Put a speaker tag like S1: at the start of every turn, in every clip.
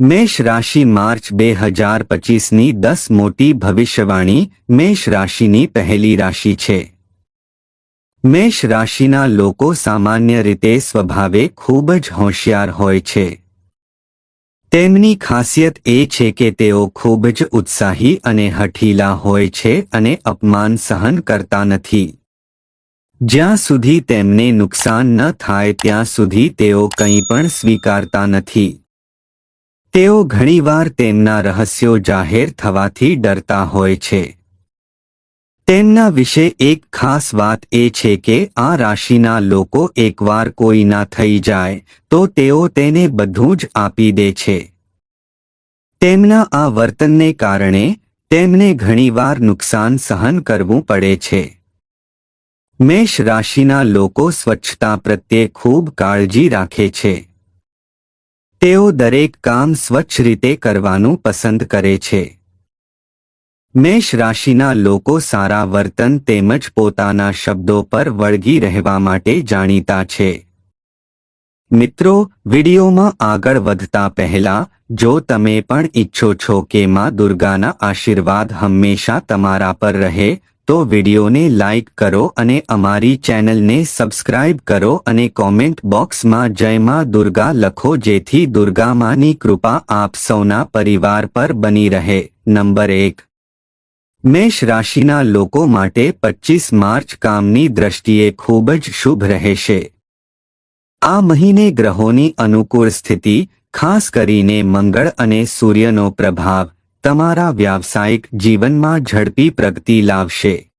S1: મેષ રાશિ માર્ચ બે હજાર પચીસની દસ મોટી ભવિષ્યવાણી મેષ રાશિની પહેલી રાશિ છે. મેષ રાશિના લોકો સામાન્ય રીતે સ્વભાવે ખૂબ જ હોશિયાર હોય છે. તેમની ખાસિયત એ છે કે તેઓ ખૂબ જ ઉત્સાહી અને હઠીલા હોય છે અને અપમાન સહન કરતા નથી. જ્યાં સુધી તેમને નુકસાન ન થાય ત્યાં સુધી તેઓ કંઈ પણ સ્વીકારતા નથી. તેઓ ઘણીવાર તેમના રહસ્યો જાહેર થવાથી ડરતા હોય છે. તેમના વિશે એક ખાસ વાત એ છે કે આ રાશિના લોકો એકવાર કોઈ ના થઈ જાય, તો તેઓ તેને બધું જ આપી દે છે. તેમના આ વર્તનને કારણે, તેમને ઘણીવાર નુકસાન સહન કરવું પડે છે. મેષ રાશિના લોકો સ્વચ્છતા પ્રત્યે ખૂબ કાળજી રાખે છે. તેઓ દરેક કામ સ્વચ્છ રીતે કરવાનું પસંદ કરે છે. મેષ રાશિના લોકો સારા વર્તન તેમજ પોતાના શબ્દો પર વળગી રહેવા માટે જાણીતા છે. મિત્રો, વિડીયોમાં આગળ વધતા પહેલા, જો તમે પણ ઈચ્છો છો કે માં દુર્ગાના આશીર્વાદ હંમેશા તમારા પર રહે તો વિડીયોને લાઇક કરો અને અમારી ચેનલને સબસ્ક્રાઇબ કરો અને કોમેન્ટ બોક્સમાં જય માં દુર્ગા લખો જેથી દુર્ગામાની કૃપા આપ સૌના પરિવાર પર બની રહે. નંબર એક. મેષ રાશિના લોકો માટે પચીસ માર્ચ કામની દ્રષ્ટિએ ખૂબ જ શુભ રહેશે. આ મહિને ગ્રહોની અનુકૂળ સ્થિતિ, ખાસ કરીને મંગળ અને સૂર્યનો પ્રભાવ. તમારા વ્યાવસાયિક જીવનમાં ઝડપી પ્રગતિ લાવશે.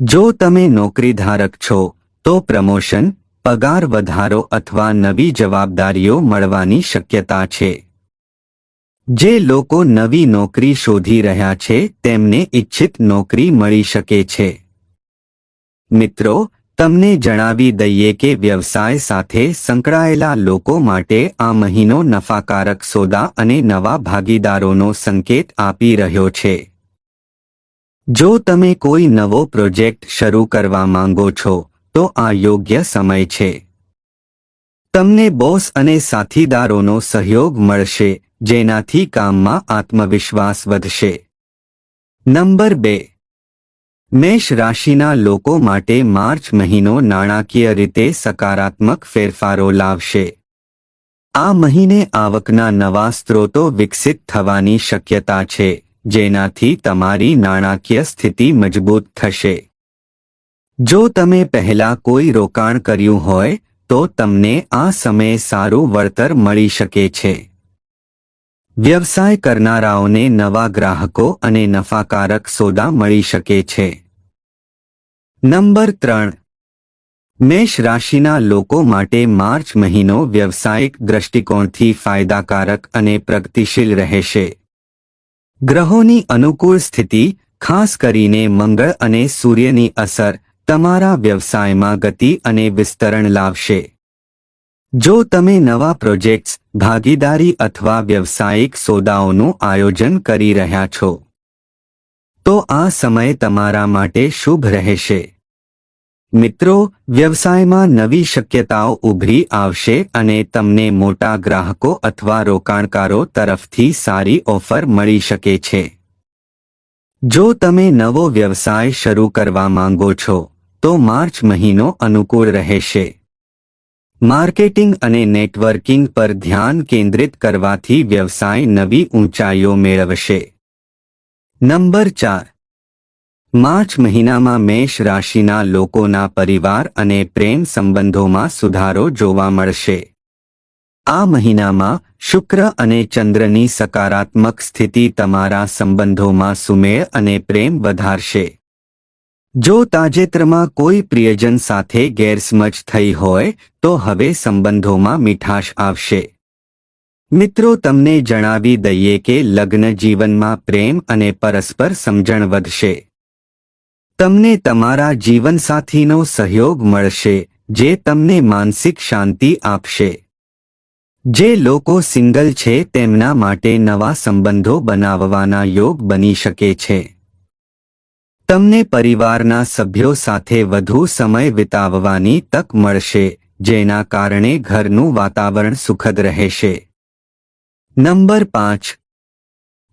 S1: જો તમે નોકરીધારક છો, તો પ્રમોશન, પગાર વધારો અથવા નવી જવાબદારીઓ મળવાની શક્યતા છે. જે લોકો નવી નોકરી શોધી રહ્યા છે, તેમને ઇચ્છિત નોકરી મળી શકે છે. મિત્રો તમને જણાવી દઈએ કે વ્યવસાય સાથે સંકળાયેલા લોકો માટે આ મહિનો નફાકારક સોદા અને નવા ભાગીદારોનો સંકેત આપી રહ્યો છે. જો તમે કોઈ નવો પ્રોજેક્ટ શરૂ કરવા માંગો છો, તો આ યોગ્ય સમય છે. તમને બોસ અને સાથીદારોનો સહયોગ મળશે, જેનાથી કામમાં આત્મવિશ્વાસ વધશે. નંબર બે. મેષ રાશિના લોકો માટે માર્ચ મહિનો નાણાકીય રીતે સકારાત્મક ફેરફારો લાવશે. આ મહિને આવકના નવા સ્ત્રોતો વિકસિત થવાની શક્યતા છે, જેનાથી તમારી નાણાકીય સ્થિતિ મજબૂત થશે. જો તમે પહેલા કોઈ રોકાણ કર્યું હોય, તો તમને આ સમયે સારું વળતર મળી શકે છે. વ્યવસાય કરનારાઓને નવા ગ્રાહકો અને નફાકારક સોદા મળી શકે છે. નંબર ત્રણ. મેષ રાશિના લોકો માટે માર્ચ મહિનો વ્યવસાયિક દ્રષ્ટિકોણથી ફાયદાકારક અને પ્રગતિશીલ રહેશે. ગ્રહોની અનુકૂળ સ્થિતિ, ખાસ કરીને મંગળ અને સૂર્યની અસર, તમારા વ્યવસાયમાં ગતિ અને વિસ્તરણ લાવશે. જો તમે નવા પ્રોજેક્ટ્સ, ભાગીદારી અથવા વ્યવસાયિક સોદાઓનું આયોજન કરી રહ્યા છો તો આ સમય તમારા માટે શુભ રહેશે. મિત્રો, વ્યવસાયમાં નવી શક્યતાઓ ઉભરી આવશે અને તમને મોટા ગ્રાહકો અથવા રોકાણકારો તરફથી સારી ઓફર મળી શકે છે. જો તમે નવો વ્યવસાય શરૂ કરવા માંગો છો, તો માર્ચ મહિનો અનુકૂળ રહેશે. માર્કેટિંગ અને નેટવર્કિંગ પર ધ્યાન કેન્દ્રિત કરવાથી વ્યવસાય નવી ઊંચાઈઓ મેળવશે. નંબર ચાર. માર્ચ મહિનામાં મેષ રાશિના લોકોના પરિવાર અને પ્રેમ સંબંધોમાં સુધારો જોવા મળશે. આ મહિનામાં શુક્ર અને ચંદ્રની સકારાત્મક સ્થિતિ તમારા સંબંધોમાં સુમેળ અને પ્રેમ વધારશે. જો તાજેતરમાં કોઈ પ્રિયજન સાથે ગેરસમજ થઈ હોય, તો હવે સંબંધોમાં મીઠાશ આવશે. મિત્રો, તમને જણાવી દઈએ કે લગ્ન જીવનમાં પ્રેમ અને પરસ્પર સમજણ વધશે. તમને તમારા જીવનસાથીનો સહયોગ મળશે, જે તમને માનસિક શાંતિ આપશે. જે લોકો સિંગલ છે, તેમના માટે નવા સંબંધો બનાવવાના યોગ બની શકે છે. તમને પરિવારના સભ્યો સાથે વધુ સમય વિતાવવાની તક મળશે, જેના કારણે ઘરનું વાતાવરણ સુખદ રહેશે. નંબર પાંચ.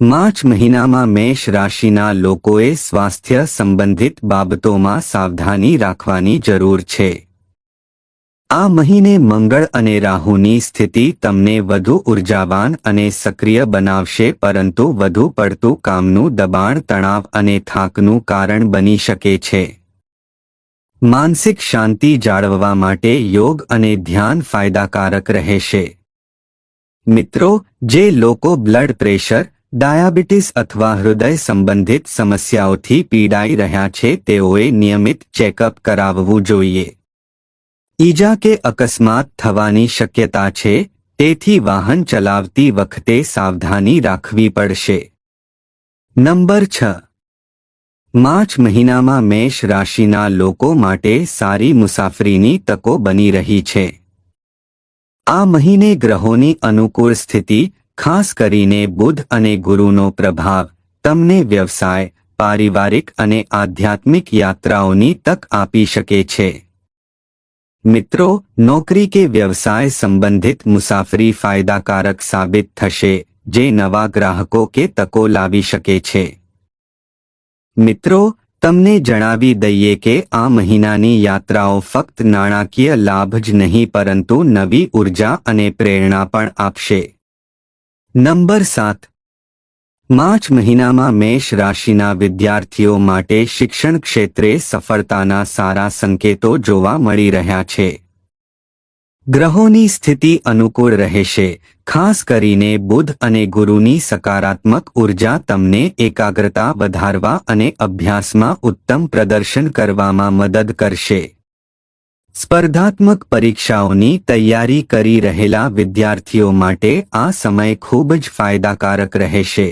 S1: માર્ચ મહિનામાં મેષ રાશિના લોકોએ સ્વાસ્થ્ય સંબંધિત બાબતોમાં સાવધાની રાખવાની જરૂર છે. આ મહિને મંગળ અને રાહુની સ્થિતિ તમને વધુ ઉર્જાવાન અને સક્રિય બનાવશે પરંતુ વધુ પડતું કામનું દબાણ, તણાવ અને થાકનું કારણ બની શકે છે. માનસિક શાંતિ જાળવવા માટે યોગ અને ધ્યાન ફાયદાકારક રહેશે. મિત્રો, જે લોકો બ્લડ પ્રેશર ડાયાબિટીસ અથવા હૃદય સંબંધિત સમસ્યાઓથી પીડાઈ રહ્યા છે, તેઓએ નિયમિત ચેકઅપ કરાવવું જોઈએ. ઈજા કે અકસ્માત થવાની શક્યતા છે, તેથી વાહન ચલાવતી વખતે સાવધાની રાખવી પડશે. નંબર છ. માર્ચ મહિનામાં મેષ રાશિના લોકો માટે સારી મુસાફરીની તકો બની રહી છે. આ મહિને ગ્રહોની અનુકૂળ સ્થિતિ, ખાસ કરીને બુધ અને ગુરુનો પ્રભાવ, તમને વ્યવસાય, પારિવારિક અને આધ્યાત્મિક યાત્રાઓની તક આપી શકે છે. મિત્રો, નોકરી કે વ્યવસાય સંબંધિત મુસાફરી ફાયદાકારક સાબિત થશે, જે નવા ગ્રાહકો કે તકો લાવી શકે છે. મિત્રો તમને જણાવી દઈએ કે આ મહિનાની યાત્રાઓ ફક્ત નાણાકીય લાભ જ નહીં પરંતુ નવી ઊર્જા અને પ્રેરણા પણ આપશે. નંબર સાત. માર્ચ મહિનામાં મેષ રાશિના વિદ્યાર્થીઓ માટે શિક્ષણ ક્ષેત્રે સફળતાના સારા સંકેતો જોવા મળી રહ્યા છે. ગ્રહોની સ્થિતિ અનુકૂળ રહેશે, ખાસ કરીને બુધ અને ગુરુની સકારાત્મક ઊર્જા તમને એકાગ્રતા વધારવા અને અભ્યાસમાં ઉત્તમ પ્રદર્શન કરવામાં મદદ કરશે. સ્પર્ધાત્મક પરીક્ષાઓની તૈયારી કરી રહેલા વિદ્યાર્થીઓ માટે આ સમય ખૂબ જ ફાયદાકારક રહેશે.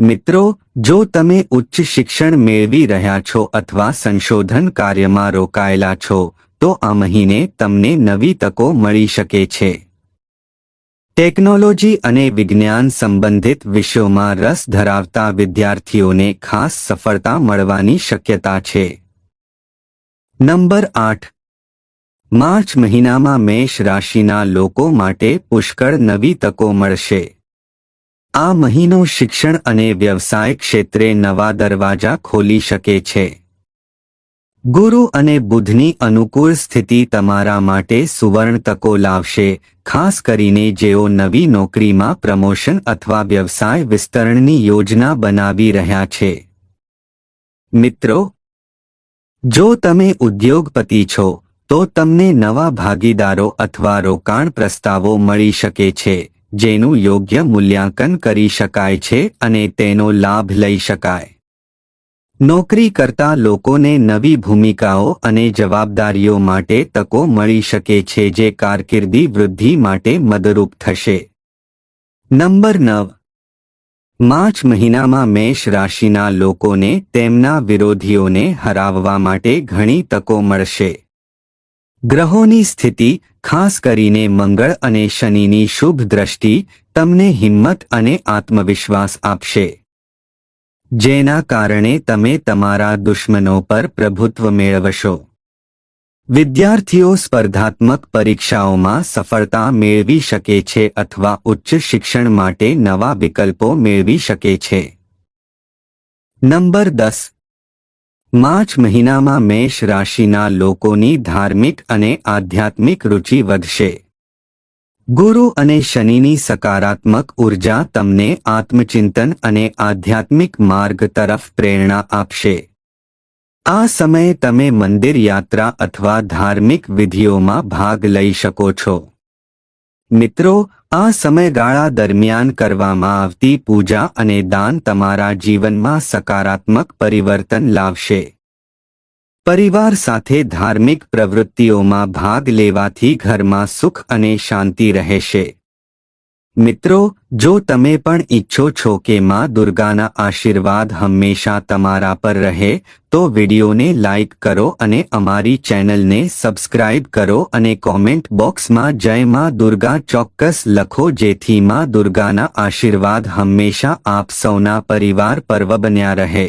S1: મિત્રો, જો તમે ઉચ્ચ શિક્ષણ મેળવી રહ્યા છો અથવા સંશોધન કાર્યમાં રોકાયેલા છો તો આ મહિને તમને નવી તકો મળી શકે છે. ટેકનોલોજી અને વિજ્ઞાન સંબંધિત વિષયોમાં રસ ધરાવતા વિદ્યાર્થીઓને ખાસ સફળતા મળવાની શક્યતા છે. નંબર આઠ. માર્ચ મહિનામાં મેષ રાશિના લોકો માટે પુષ્કળ નવી તકો મળશે. આ મહિનો શિક્ષણ અને વ્યવસાય ક્ષેત્રે નવા દરવાજા ખોલી શકે છે. ગુરુ અને બુધની અનુકૂળ સ્થિતિ તમારા માટે સુવર્ણ તકો લાવશે, ખાસ કરીને જેઓ નવી નોકરીમાં પ્રમોશન અથવા વ્યવસાય વિસ્તરણની યોજના બનાવી રહ્યા છે. મિત્રો, જો તમે ઉદ્યોગપતિ છો, તો તમને નવા ભાગીદારો અથવા રોકાણ પ્રસ્તાવો મળી શકે છે, જેનું યોગ્ય મૂલ્યાંકન કરી શકાય છે અને તેનો લાભ લઈ શકાય. નોકરી કરતા લોકોને નવી ભૂમિકાઓ અને જવાબદારીઓ માટે તકો મળી શકે છે જે કારકિર્દી વૃદ્ધિ માટે મદરૂપ થશે. નંબર નવ. માર્ચ મહિનામાં મેષ રાશિના લોકોને તેમના વિરોધીઓને હરાવવા માટે ઘણી તકો મળશે. ગ્રહોની સ્થિતિ, ખાસ કરીને મંગળ અને શનિની શુભ દ્રષ્ટિ, તમને હિંમત અને આત્મવિશ્વાસ આપશે. જેના કારણે તમે તમારા દુશ્મનો પર પ્રભુત્વ મેળવશો. વિદ્યાર્થીઓ સ્પર્ધાત્મક પરીક્ષાઓમાં સફળતા મેળવી શકે છે અથવા ઉચ્ચ શિક્ષણ માટે નવા વિકલ્પો મેળવી શકે છે. નંબર દસ. માર્ચ મહિનામાં મેષ રાશિના લોકોની ધાર્મિક અને આધ્યાત્મિક રુચિ વધશે. ગુરુ અને શનિની સકારાત્મક ઊર્જા તમને આત્મચિંતન અને આધ્યાત્મિક માર્ગ તરફ પ્રેરણા આપશે. આ સમયે તમે મંદિર યાત્રા અથવા ધાર્મિક વિધિઓમાં ભાગ લઈ શકો છો. મિત્રો, આ સમયગાળા દરમિયાન કરવામાં આવતી પૂજા અને દાન તમારા જીવનમાં સકારાત્મક પરિવર્તન લાવશે. પરિવાર સાથે ધાર્મિક પ્રવૃત્તિઓમાં ભાગ લેવાથી ઘરમાં સુખ અને શાંતિ રહેશે. મિત્રો, જો તમે પણ ઈચ્છો છો કે માં દુર્ગાના આશીર્વાદ હંમેશા તમારા પર રહે, તો વિડીયોને લાઇક કરો અને અમારી ચેનલને સબસ્ક્રાઇબ કરો અને કોમેન્ટ બોક્સમાં જય માં દુર્ગા ચોક્કસ લખો જેથી માં દુર્ગાના આશીર્વાદ હંમેશા આપ સૌના પરિવાર પર્વ બન્યા રહે.